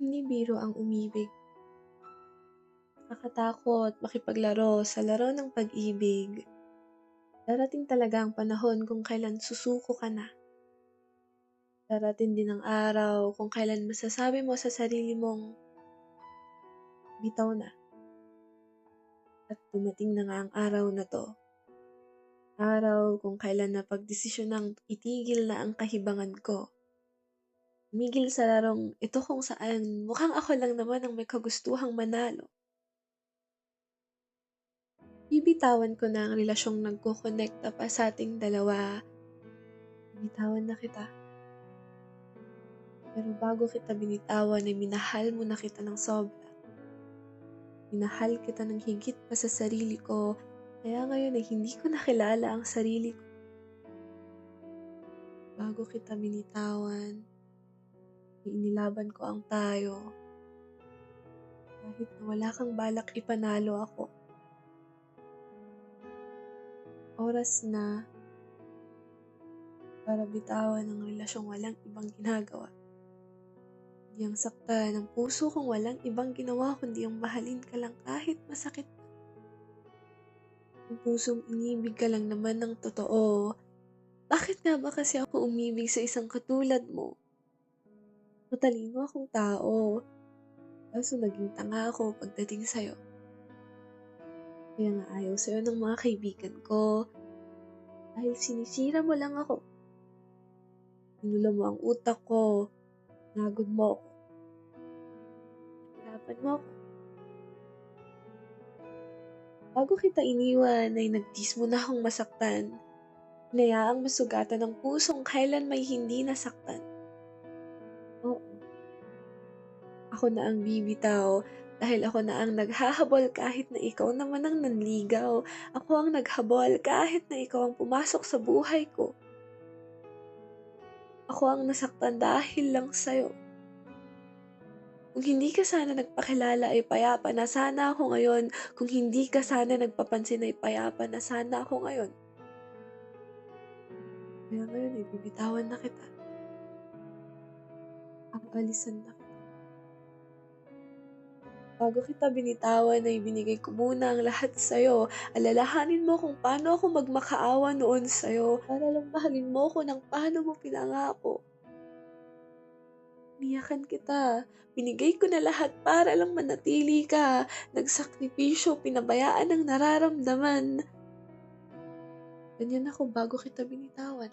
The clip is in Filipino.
Hindi biro ang umibig. Nakakatakot makipaglaro sa laro ng pag-ibig. Darating talaga ang panahon kung kailan susuko ka na. Darating din ang araw kung kailan masasabi mo sa sarili mong bitaw na. At dumating na nga ang araw na to. Araw kung kailan na pagdesisyon ng itigil na ang kahibangan ko. Tumigil sa larong ito kung saan mukhang ako lang naman ang may kagustuhang manalo. Bibitawan ko na ang relasyong nagkukonekta pa sa ating dalawa. Binitawan na kita. Pero bago kita binitawan ay minahal mo na kita ng sobra. Minahal kita ng higit pa sa sarili ko, kaya ngayon ay hindi ko nakilala ang sarili ko. Bago kita binitawan, inilaban ko ang tayo. Kahit na wala kang balak ipanalo ako. Oras na para bitawan ang relasyong walang ibang ginagawa. Hindi ang sakta ng puso kong walang ibang ginawa kundi ang mahalin ka lang kahit masakit. Ang pusong inibig ka lang naman ng totoo. Bakit nga ba kasi ako umibig sa isang katulad mo? Matalino akong tao. Kaso naging tanga ako pagdating sa'yo. Kaya nga ayaw sa'yo ng mga kaibigan ko. Dahil sinisira mo lang ako. Pinula mo ang utak ko. Nagod mo ako. Hirapan mo ako. Bago kita iniwan ay nagtis mo na akong masaktan. Hinayaang masugatan ng pusong kailan may hindi nasaktan. Oo. Ako na ang bibitaw dahil ako na ang naghahabol kahit na ikaw naman ang nanligaw. Ako ang naghabol kahit na ikaw ang pumasok sa buhay ko. Ako ang nasaktan dahil lang sa'yo. Kung hindi ka sana nagpakilala ay payapa na sana ako ngayon. Kung hindi ka sana nagpapansin ay payapa na sana ako ngayon. Kaya ngayon ay bibitawan na kita. Aalisan na kita. Bago kita binitawan ay binigay ko muna ang lahat sa'yo. Alalahanin mo kung paano ako magmakaawa noon sa'yo para lang mo ko ng paano mo pinangako. Niyakan kita. Binigay ko na lahat para lang manatili ka. Nagsakripisyo, pinabayaan ang nararamdaman. Ganyan ako bago kita binitawan.